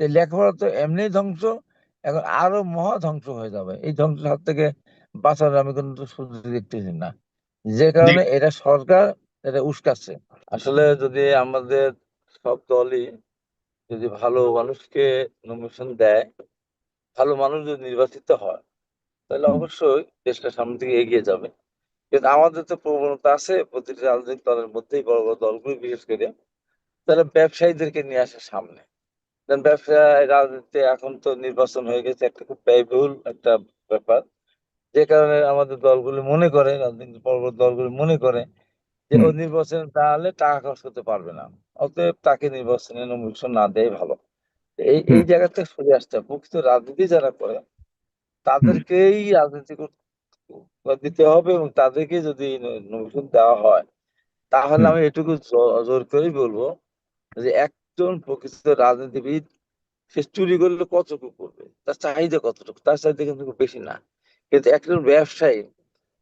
তো লেখাপড়া তো এমনি ধ্বংস এখন আরও মহা ধ্বংস হয়ে যাবে। এই ধ্বংসের হাত থেকে বাঁচানোর আমি কিন্তু সুযোগ দেখতেছি না। যে কারণে এটা সরকার এটা উস্কাচ্ছে। আসলে যদি আমাদের সব দলই যদি ভালো মানুষকে নমিনেশন দেয় ভালো মানুষ যদি নির্বাচিত হয় তাহলে অবশ্যই দেশটা সামনে দিকে এগিয়ে যাবে। কিন্তু আমাদের তো প্রবণতা আছে প্রতিটি রাজনৈতিক দলের মধ্যেই বড় বড় দলগুলো বিশেষ করে তারা ব্যবসায়ীদেরকে নিয়ে আসে সামনে। কারণ ব্যবসা রাজনীতি এখন তো নির্বাচন হয়ে গেছে একটা খুব ব্যয়বহুল একটা ব্যাপার। যে কারণে আমাদের দলগুলি মনে করে রাজনৈতিক বড় বড় দলগুলি মনে করে যে ও নির্বাচনে দাঁড়ালে টাকা খরচ করতে পারবে না। অতএব তাকে নির্বাচনে নমিনেশন না দেয় ভালো। এই এই। জায়গা থেকে সরে আসতে হবে। প্রকৃত রাজনীতি যারা করে তাদেরকেই রাজনীতি করতে দিতে হবে এবং তাদেরকে যদি নমিনেশন দেওয়া হয় তাহলে আমি এটুকু জোর করেই বলব যে একজন প্রকৃত রাজনীতিবিদ সে চুরি করলে কতটুকু করবে? তার চাহিদা কতটুকু? তার চাহিদা কিন্তু বেশি না। কিন্তু একজন ব্যবসায়ী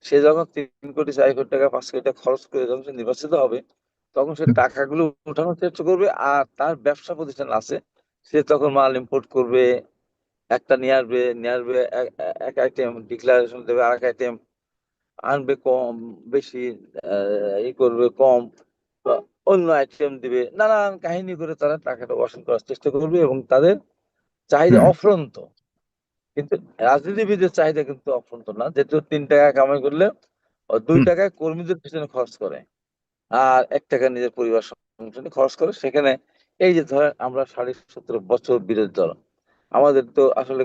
সে যখন তিন কোটি চার কোটি টাকা পাঁচ কোটি টাকা খরচ করে যখন সে নির্বাচিত হবে তখন সে। টাকাগুলো উঠানোর চেষ্টা করবে আর তার ব্যবসা প্রতিষ্ঠান আছে সে তখন মাল ইম্পোর্ট করবে একটা নিয়ে আসবে নিয়ে আসবে এক- আইটেম ডিক্লারেশন দেবে আর এক আইটেম আনবে কম বেশি ই করবে কম অন্য আইটেম দিবে। নানান কাহিনী করে তারা টাকাটা অর্জন করার চেষ্টা করবে এবং তাদের চাহিদা। অফুরন্ত। কিন্তু রাজনীতিবিদের চাহিদা কিন্তু অফুরন্ত না। যেহেতু তিন টাকা কামাই করলে দুই। টাকায় কর্মীদের পিছনে খরচ করে। আর এক টাকা নিজের পরিবার সংসারে খরচ করে। সেখানে এই যে ধরেন আমরা সাড়ে সতেরো বছর বিরোধী দল। আমাদের তো আসলে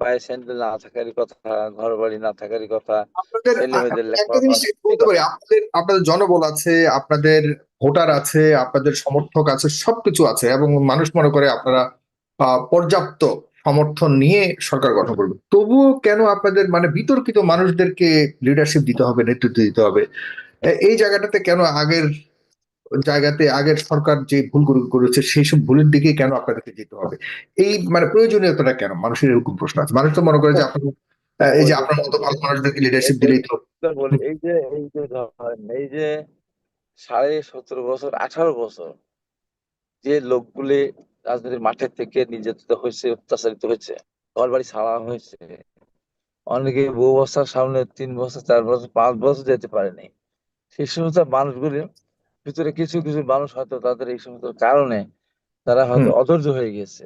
পায়ে স্যান্ডেল না থাকারই কথা ঘর বাড়ি না থাকারই কথা আপনাদের জনবল আছে আপনাদের ভোটার আছে, আপনাদের সমর্থক আছে, সবকিছু আছে এবং মানুষ মনে করে আপনারা পর্যাপ্ত সমর্থন নিয়ে সরকার গঠন করবে। তবুও কেন আপনাদের মানে বিতর্কিত মানুষদেরকে লিডারশিপ দিতে হবে, নেতৃত্ব দিতে হবে? এই জায়গাটাতে কেন আগের জায়গাতে আগের সরকার যে ভুলগুলো করেছে, সেই সব ভুলের দিকে কেন আপনাদেরকে যেতে হবে? এই মানে প্রয়োজনীয়তাটা কেন? মানুষের এরকম প্রশ্ন আছে। মানুষ তো মনে করে যে আপনার এই যে আপনার মতো ভালো মানুষদেরকে লিডারশিপ দিলেই তো এই- যে, এই যে এই যে সাড়ে সতেরো বছর আঠারো বছর যে লোকগুলি রাজনীতির মাঠে থেকে নির্যাতিত হয়েছে অত্যাচারিত হয়েছে ঘর বাড়ি ছাড়া হয়েছে। অনেকে বউ বছর সামনে তিন বছর চার বছর পাঁচ বছর যেতে পারেনি। সেই সমস্ত মানুষগুলির ভিতরে কিছু কিছু মানুষ হয়তো তাদের এই সমস্ত কারণে তারা হয়তো অধৈর্য হয়ে গেছে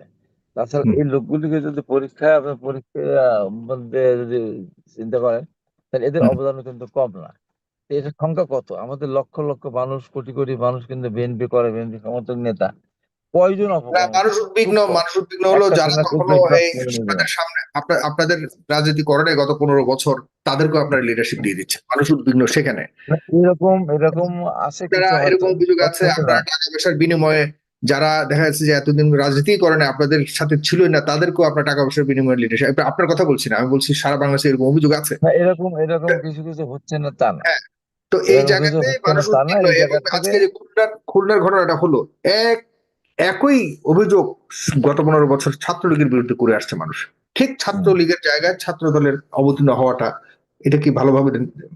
তাছাড়া এই লোকগুলিকে যদি পরীক্ষায় আপনার পরীক্ষার মধ্যে যদি চিন্তা করেন তাহলে এদের হুম। অবদান কিন্তু কম না। তো এটার সংখ্যা কত? আমাদের লক্ষ লক্ষ মানুষ কোটি কোটি মানুষ কিন্তু বিএনপি করে বিএনপি সমর্থক নেতা। কয়জন মানুষ উদ্বিগ্ন মানুষ উদ্বিগ্ন হলো যারা কখনো। আপনাদের সামনে আপনাদের রাজনীতি করেন গত পনেরো বছর তাদেরকেও আপনারা লিডারশিপ দিয়ে দিচ্ছে মানুষ উদ্বিগ্ন সেখানে। এরকম এরকম আছে এরকম অভিযোগ আছে আপনারা না। টাকা পয়সার বিনিময়ে যারা দেখা যাচ্ছে যে এতদিন রাজনীতি করে না আপনাদের সাথে ছিলই না তাদেরকেও আপনার টাকা পয়সার বিনিময়ে লিডারশিপ আপনার কথা বলছি না আমি বলছি সারা বাংলাদেশে এরকম অভিযোগ আছে। এরকম এরকম কিছু কিছু হচ্ছে না তা না। হ্যাঁ, তো এই জায়গাতে মানুষ উদ্বিগ্ন এবং আজকে যে খুলনার খুলনার ঘটনাটা হলো এক একই অভিযোগ গত পনেরো বছর ছাত্রলীগের বিরুদ্ধে করে আসছে মানুষ। ঠিক ছাত্রলীগের জায়গায় ছাত্র দলের অবতীর্ণ হওয়াটা এটা কি ভালোভাবে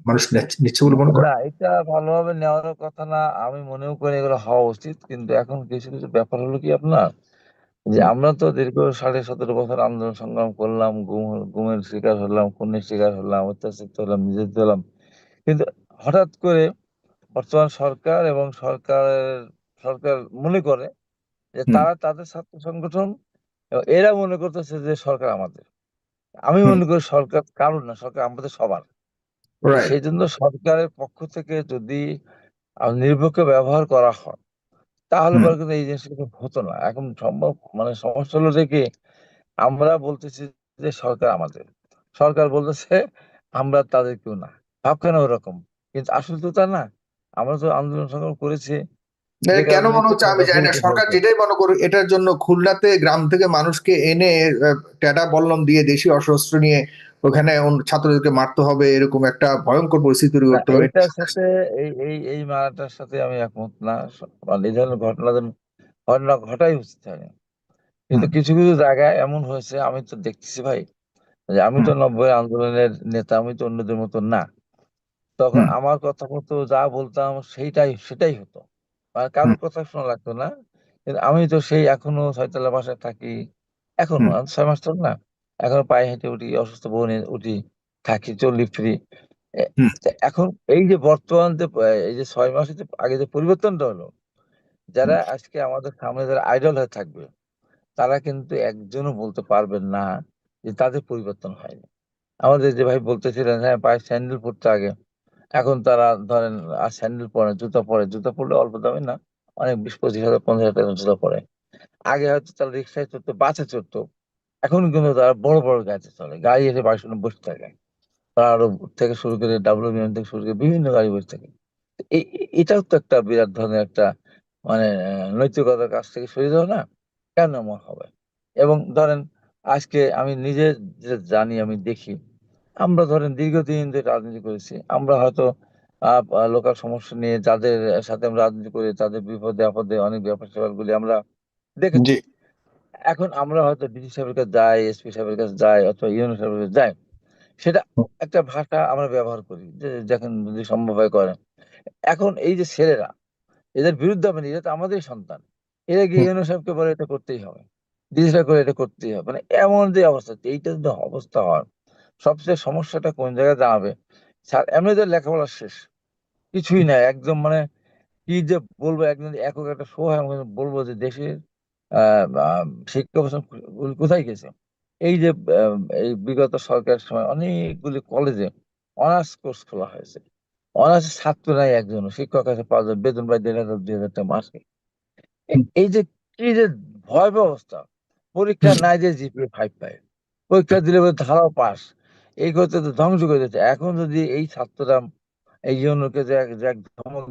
মানুষ নেচ- নিচ্ছে বলে মনে করে? না এটা ভালোভাবে নেওয়ার কথা না আমি মনেও করি এগুলো হওয়া উচিত কিন্তু এখন কিছু কিছু ব্যাপার হলো কি আপনার? যে আমরা তো দীর্ঘ সাড়ে সতেরো বছর আন্দোলন সংগ্রাম করলাম গুম গুমের শিকার হলাম খুনের শিকার হলাম অত্যাচারিত হলাম নির্যাতিত হলাম। কিন্তু হঠাৎ করে বর্তমান সরকার এবং সরকারের সরকার মনে করে যে তারা তাদের ছাত্র সংগঠন এরা মনে করতেছে যে সরকার আমাদের। আমি মনে করি সরকার কারণ না সরকার আমাদের সবার। সেই জন্য সরকারের পক্ষ থেকে যদি নিরপেক্ষ ব্যবহার করা হয় তাহলে পরে কিন্তু এই জিনিসটা হতো না। এখন সম্ভব মানে সমস্যা হলো যে আমরা বলতেছি যে সরকার আমাদের। সরকার বলতেছে আমরা তাদের কেউ না। ভাবখানা ওরকম। কিন্তু আসলে তো তা না। আমরা তো আন্দোলন সংগ্রাম করেছি। কেন মনে হচ্ছে আমি জানি না সরকার। যেটাই মনে করুক এটার জন্য খুলনাতে গ্রাম থেকে মানুষকে এনে ট্যাটা বল্লম দিয়ে দেশি অস্ত্র নিয়ে ওখানে ছাত্রদেরকে মারতে হবে এরকম একটা ভয়ঙ্কর পরিস্থিতি তৈরি করতে হবে। এটার সাথে এই এই এই মারাটার সাথে আমি একমত না। মানে এই ধরনের ঘটনা ঘটনা ঘটাই উচিত হয়নি। কিন্তু কিছু কিছু জায়গায় এমন হয়েছে আমি তো দেখতেছি ভাই। যে আমি তো নব্বই আন্দোলনের নেতা আমি তো অন্যদের মতো না। তখন আমার কথা মতো যা বলতাম সেইটাই সেটাই হতো। আর কারোর কথা শোনা লাগতো না। আমি তো সেই এখনও ছয়তলা বাসায় থাকি। এখনও ছয় মাস তো না। এখন পায়ে হেঁটে উঠি অসুস্থ বউ নিয়ে উঠি থাকি চলি ফিরি। এখন এই যে বর্তমান যে এই যে ছয় মাসে যে আগে যে পরিবর্তনটা হলো যারা আজকে আমাদের সামনে যারা আইডল হয়ে থাকবে তারা কিন্তু একজনও বলতে পারবেন না যে তাদের পরিবর্তন হয়নি। আমাদের যে ভাই বলতেছিলেন হ্যাঁ পায়ে স্যান্ডেল পরতে আগে। এখন তারা ধরেন স্যান্ডেল পরে, জুতা পরে, জুতা পরলে অল্প দামি না, অনেক বিশ, পঁচিশ হাজার, পঞ্চাশ হাজার টাকার জুতা পরে। আগে হয়তো তারা রিক্সায় চড়তো, বাসে চড়তো, এখন কিন্তু তারা বড় বড় গাড়িতে চলে গাড়ি এসে বাড়ির সামনে বসে থাকে তারা আরও থেকে শুরু করে ডাব্লিউ থেকে শুরু করে বিভিন্ন গাড়ি বসে থাকে। এই এটাও তো একটা বিরাট ধরনের একটা মানে নৈতিকতার কাছ থেকে সরে যাও না? কেন এমন হবে? এবং ধরেন, আজকে আমি নিজে জানি, আমি দেখি আমরা ধরেন দীর্ঘদিন ধরে রাজনীতি করেছি আমরা হয়তো লোকাল সমস্যা নিয়ে যাদের সাথে আমরা রাজনীতি করি তাদের বিপদে আপদে অনেক ব্যাপার স্যাপারগুলি আমরা দেখেছি। এখন আমরা হয়তো ডিসি সাহেবের কাছে যাই এসপি সাহেবের কাছে যাই অথবা ইউনো সাহেবের কাছে যাই সেটা একটা ভাষা আমরা ব্যবহার করি যে যখন যদি সম্ভব হয় করে এখন এই যে ছেলেরা এদের বিরুদ্ধে আমি এরা তো আমাদের সন্তান। এরা গিয়ে হুম। ইউনো সাহেবকে বলে এটা করতেই হবে ডিসি সাহেব করে এটা করতেই হবে মানে এমন যে অবস্থা এইটা যদি অবস্থা হয় সবচেয়ে সমস্যাটা কোন জায়গায় দাঁড়াবে? স্যার এমনিদের লেখাপড়া শেষ। কিছুই নাই। একদম মানে কি যে বলব একদম একক একটা শো হয় বলব যে দেশের শিক্ষা কোথায় গেছে? এই যে এই বিগত সরকারের সময় অনেকগুলি কলেজে অনার্স কোর্স খোলা হয়েছে। অনার্স ছাত্র নাই একজন, শিক্ষক আছে পাঁচজন বেতন পায় দেড় হাজার, দুই হাজার টাকা মাসে। এই যে কি যে ভয় ব্যবস্থা পরীক্ষা। নাই যে জিপিএ ফাইভ পায় পরীক্ষা দিলে ধারাও পাস। এই করতে তো ধ্বংস করে দিচ্ছে এখন যদি এই ছাত্ররা এই ইউনোকে যে এক- যে এক ধমক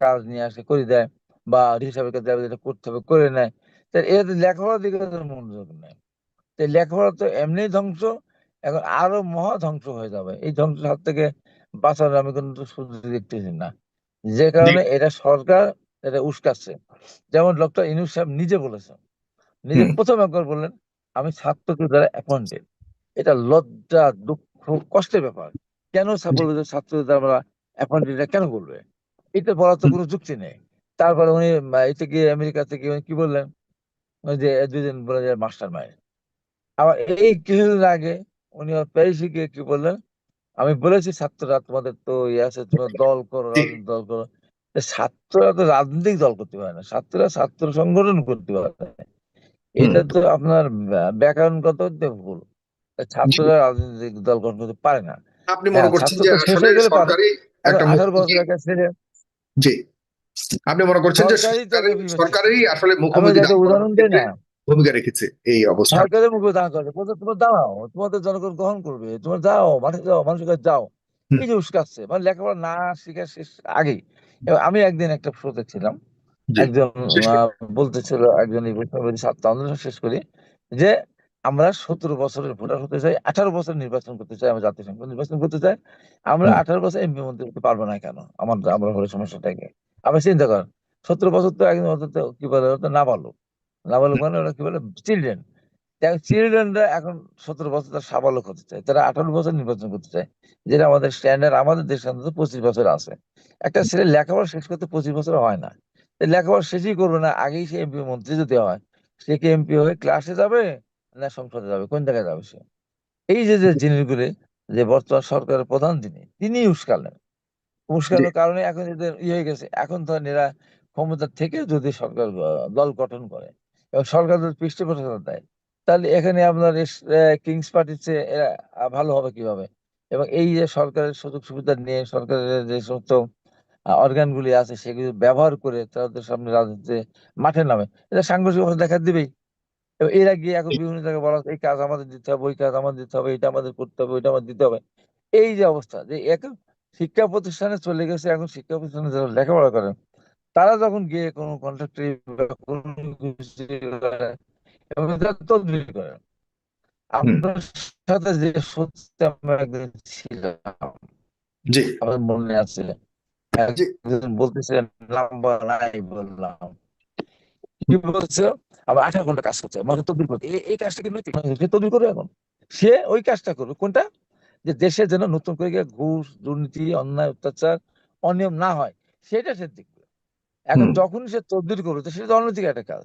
কাজ নিয়ে আসে করে দেয় বা হিসাবে যেটা করতে হবে করে নেয় তাহলে এরা তো লেখাপড়ার দিকে মনোযোগ নেই তো এই লেখাপড়া তো এমনি ধ্বংস এখন আরও মহা ধ্বংস হয়ে যাবে। এই ধ্বংস হাত থেকে বাঁচানোর আমি কিন্তু সুযোগ দেখতেছি না। যে কারণে এটা সরকার এটা উস্কাচ্ছে। যেমন ডক্টর ইনুস সাহেব নিজে বলেছেন নিজে। প্রথম একবার বললেন আমি ছাত্রকে দ্বারা অ্যাপয়েন্টেড এটা লজ্জা দুঃখ কষ্টের ব্যাপার। কেন। বলবে ছাত্রদের আমরা অ্যাপয়েন্টেড কেন বলবে? এটা বলার তো কোনো যুক্তি নেই। তারপরে উনি এতে গিয়ে আমেরিকা থেকে উনি কি বললেন? যে দুদিন বলে যে মাস্টার মাইন্ড। আবার এই কিছুদিন আগে উনি প্যারিসে গিয়ে কি বললেন? আমি বলেছি ছাত্ররা তোমাদের তো ইয়ে আছে তোমরা দল করো রাজনৈতিক দল করো। ছাত্ররা তো রাজনৈতিক দল করতে পারে না ছাত্ররা ছাত্র সংগঠন করতে পারে না। এটা তো আপনার ব্যা- ব্যাকরণগত ভুল। ছাত্ররা রাজনৈতিক দল গঠন করতে পারে না। আপনি মনে হ্যাঁ করছেন যে আসলে সরকারি একটা জি। আপনি মনে করছেন যে সরকারি- আসলে উদাহরণ ক্ষেত্রে না। ভূমিকা রেখেছে এই অবস্থা। সরকারের মুখে বলছে তোমার দাঁড়াও তোমাদের জনগণ গ্রহণ করবে। তোমার যাও মাঠে যাও মানুষের কাছে যাও। এই যে উস্কাচ্ছে মানে লেখাপড়া না শিখা শেষ আগেই। আমি একদিন একটা শোতে ছিলাম। একজন বলতেছিল একজন ছাত্র আন্দোলন শেষ করি যে আমরা সতেরো বছরের ভোটার হতে চাই আঠারো বছর নির্বাচন করতে চাই আমরা জাতীয় সংসদ নির্বাচন করতে চাই আমরা আঠারো বছর এমপি মন্ত্রী হতে পারব না কেন? আমার আমরা হলে সমস্যাটাকে। আপনি চিন্তা করেন সতেরো বছর তো একদম কি বলে ওরা তো নাবালক। নাবালক মানে ওরা কি বলে চিলড্রেন চিলড্রেনরা এখন সতেরো বছর তারা সাবালক হতে চায় তারা আঠারো বছর নির্বাচন করতে চায় যেটা আমাদের স্ট্যান্ডার্ড আমাদের দেশের অন্তত পঁচিশ বছর আছে। একটা ছেলে লেখাপড়া শেষ করতে পঁচিশ বছর হয় না। লেখাপড়া শেষই করবে না আগেই সে এমপি মন্ত্রী যদি হয় সে কি এমপি হয়ে ক্লাসে যাবে? না সংসদে যাবে কোন জায়গায় যাবে সে? এই যে যে জিনিসগুলি যে বর্তমান সরকারের প্রধান যিনি তিনি উস্কালেন উস্কানোর কারণে এখন এদের ইয়ে হয়ে গেছে এখন তো এরা ক্ষমতা থেকে যদি সরকার দল গঠন করে এবং সরকার যদি পৃষ্ঠপোষকতা দেয় তাহলে এখানে আপনার কিংস পার্টির চেয়ে এরা ভালো হবে কীভাবে? এবং এই যে সরকারের সুযোগ সুবিধা নিয়ে সরকারের যে সমস্ত অর্গান গুলি আছে সেগুলি ব্যবহার করে তাদের সামনে রাজনীতিতে মাঠে নামে। এটা সাংঘর্ষিক অবস্থা দেখা দিবেই। এবং এরা গিয়ে এখন বিভিন্ন জায়গায় বলা এই কাজ আমাদের দিতে হবে ওই কাজ আমাদের দিতে হবে এটা আমাদের করতে হবে ওইটা আমাদের দিতে হবে। এই যে অবস্থা যে এক শিক্ষা প্রতিষ্ঠানে চলে গেছে এখন শিক্ষা প্রতিষ্ঠানে যারা লেখাপড়া করে তারা যখন গিয়ে কোনো কন্ট্রাক্টরি কোনো এবং তদবির করে। আপনার সাথে যে সত্যি আমরা একদিন ছিলাম জি। আমার মনে আছে। একজন বলতেছিলেন নাম্বার নাই বললাম। কি বলছে? আবার আঠারো ঘণ্টা কাজ করছে। মানে তদবির করতে এই- কাজটা কি নৈতিক? সে তদবির করবে এখন? সে ওই কাজটা করবে। কোনটা? যে দেশে যেন নতুন করে ঘুষ দুর্নীতি অন্যায় অত্যাচার অনিয়ম না হয় সেটা সে দেখবে। এখন হুম। যখনই সে তদবির করবে তো সেটা অনৈতিক একটা কাজ।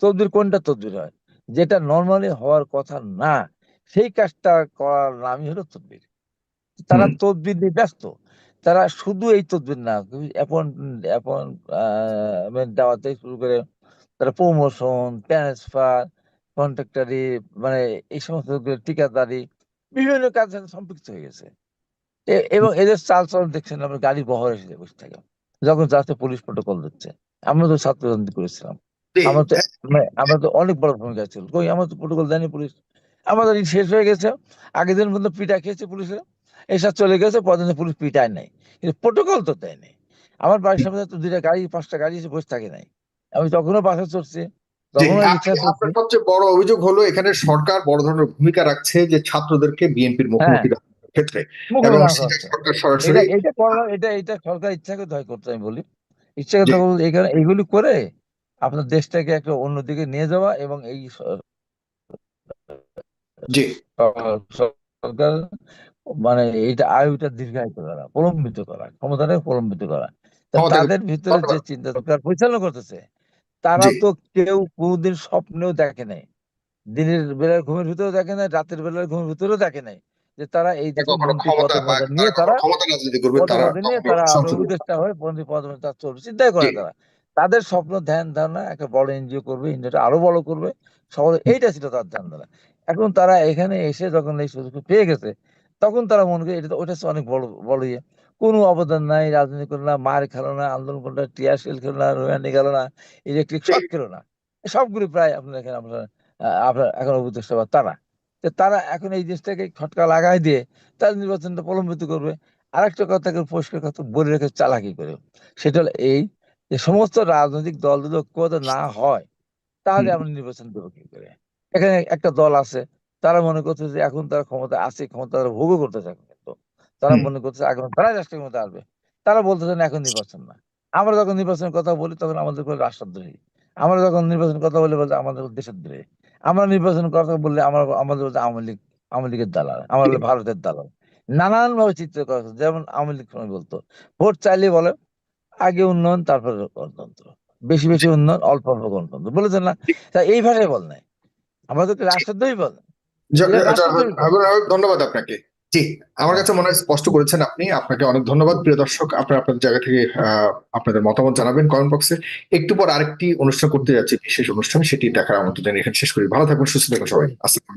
তদবির কোনটা তদবির হয়? যেটা নর্মালি হওয়ার কথা না সেই কাজটা করার নামই হলো তদবির। তারা। তদবির নিয়ে ব্যস্ত। তারা শুধু এই তদবির না অ্যাপয়েন্টমেন্ট দেওয়াতে শুরু করে তারা প্রমোশন ট্রান্সফার কন্ট্রাক্টারি মানে এই সমস্ত ঠিকাদারি বিভিন্ন কাজের সাথে সম্পৃক্ত হয়ে গেছে। এবং এদের চাল চলন দেখছেন আমরা গাড়ি বহর এসে বসে থাকে। যখন যাচ্ছে পুলিশ প্রোটোকল দিচ্ছে। আমরা তো ছাত্র রাজনীতি করেছিলাম। আমরা তো মানে আমরা তো অনেক বড় ভূমিকা ছিল। কই আমার তো প্রোটোকল দেয়নি পুলিশ আমাদের শেষ হয়ে গেছে। আগের দিন পর্যন্ত পিটা খেয়েছে পুলিশে এসব চলে গেছে পরদিন পুলিশ পিটায় নাই। কিন্তু প্রোটোকল তো দেয় নাই আমার বাড়ির সামনে তো দুইটা গাড়ি পাঁচটা গাড়ি এসে বসে থাকে নাই। আমি তখনও বাসে চড়ছি। আপনার সবচেয়ে বড় অভিযোগ হলো এখানে সরকার বড় ধরনের ভূমিকা রাখছে যে ছাত্রদেরকে বিএনপির মুখোমুখি হ্যাঁ। ক্ষেত্রে। এবং না সেটা করছে। সরকার এটা সরাসরি এটা এটা এটা সরকার ইচ্ছা করে করতে আমি বলি। এখানে আপনার দেশটাকে একটা অন্যদিকে নিয়ে যাওয়া এবং এই জি। সরকার মানে এইটা আয়ুটা দীর্ঘায়িত করা প্রলম্বিত করা ক্ষমতাটাকে প্রলম্বিত করা। তাদের ভিতরে যে। চিন্তা সরকার পরিচালনা করতেছে তারা তো কেউ কোনোদিন স্বপ্নেও দেখে নাই। দিনের বেলার ঘুমের ভিতরেও দেখে নাই রাতের বেলার ঘুমের ভিতরেও দেখে নাই যে তারা এই নিয়ে তারা নিয়ে তারা উপদেষ্টা হয়ে মন্ত্রী পদে চলবে চিন্তাই করে তারা। তাদের স্বপ্ন ধ্যান ধারণা একটা বড় এনজিও করবে এনজিওটা আরও বড় করবে শহরে এইটা ছিল তার ধ্যান ধারণা এখন তারা এখানে এসে যখন এই সুযোগ পেয়ে গেছে তখন তারা মনে করে এটা তো ওটা অনেক বড় বড় ইয়ে। কোনো অবদান নাই রাজনীতি করল না মার খেলো না আন্দোলন করল না টিয়ার শেল খেলো না রোয়ানি গেল না ইলেকট্রিক শক খেলো না। সবগুলি প্রায় আপনার এখানে আপনার আপনার এখন উপদেষ্টা বা তারা। তো তারা এখন এই জিনিসটাকে খটকা লাগাই দিয়ে তার নির্বাচনটা প্রলম্বিত করবে। আরেকটা কথাকে পরিষ্কার কথা বলে রেখে চালাকি করে। সেটা হলো এই যে সমস্ত রাজনৈতিক দল যদি ঐক্যবদ্ধ না হয় তাহলে আমরা নির্বাচন দেবো কি করে? এখানে একটা দল আছে তারা মনে করছে যে এখন তারা ক্ষমতা আছে ক্ষমতা তারা ভোগও করতে কিন্তু তারা মনে করছে এখন তারাই রাষ্ট্রের মধ্যে আসবে। তারা বলতেছে না এখন নির্বাচন না। আমরা যখন নির্বাচনের কথা বলি তখন আমাদের করে রাষ্ট্রদ্রোহী। আমরা যখন নির্বাচনের কথা বলি বলতে আমাদের দেশদ্রোহী আমরা নির্বাচনের কথা বললে আমরা আমাদের বলতে আওয়ামী লীগ আওয়ামী লীগের দালাল আমরা হলো ভারতের দালাল। নানান ভাবে চিত্র করা। যেমন আওয়ামী লীগ সময় বলতো ভোট চাইলে বলে আগে উন্নয়ন তারপরে গণতন্ত্র। বেশি বেশি উন্নয়ন অল্প অল্প গণতন্ত্র। বলেছেন না? তা এই ভাষায় বল নাই। আমাদের রাষ্ট্রদ্রোহী বল। আচ্ছা, ধন্যবাদ আপনাকে। জি, আমার কাছে মনে হয় স্পষ্ট করেছেন আপনি। আপনাকে অনেক ধন্যবাদ, প্রিয় দর্শক। আপনারা আপনাদের জায়গা থেকে আপনাদের মতামত জানাবেন কমেন্ট বক্সে একটু পর আরেকটি অনুষ্ঠান করতে যাচ্ছি, বিশেষ অনুষ্ঠান, সেটি দেখার আমন্ত্রণ এখানে শেষ করি। ভালো থাকবেন, সুস্থ থাকুন সবাই। আসসালাম